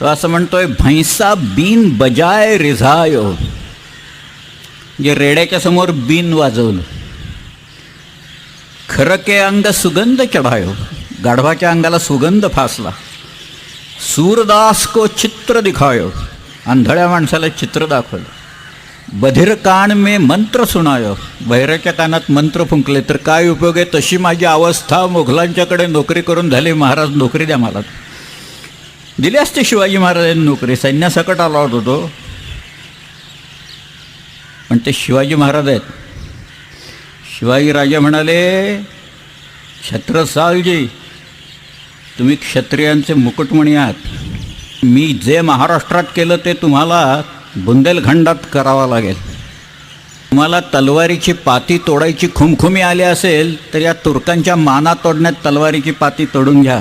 तो असं म्हणतोय भैंसा बीन बजाय रिझायो. जे रेड्याच्या समोर बीन वाजवलं. खरं के अंग सुगंध चढायो. गाढवाच्या अंगाला सुगंध फासला. सूरदास को चित्र दिखायो. आंधळ्या माणसाला चित्र दाखवलं. बधिर कान मे मंत्र सुनायो. बहिराच्या कानात मंत्र फुंकले. तर काय उपयोग आहे? तशी माझी अवस्था मोघलांच्याकडे नोकरी करून झाली. महाराज नोकरी द्या मला. दिली असते शिवाजी महाराजांनी नोकरी सैन्यासकट आला होता तो. पण ते शिवाजी महाराज आहेत. शिवाजी राजा म्हणाले छत्रसालजी तुम्ही क्षत्रियांचे मुकुटमणी आहात. मी जे महाराष्ट्रात केलं ते तुम्हाला बुंदेलखंडात करावं लागेल. तुम्हाला तलवारीची पाती तोडायची खुमखुमी आली असेल तर या तुर्कांच्या माना तोडण्यात तलवारीची पाती तोडून घ्या.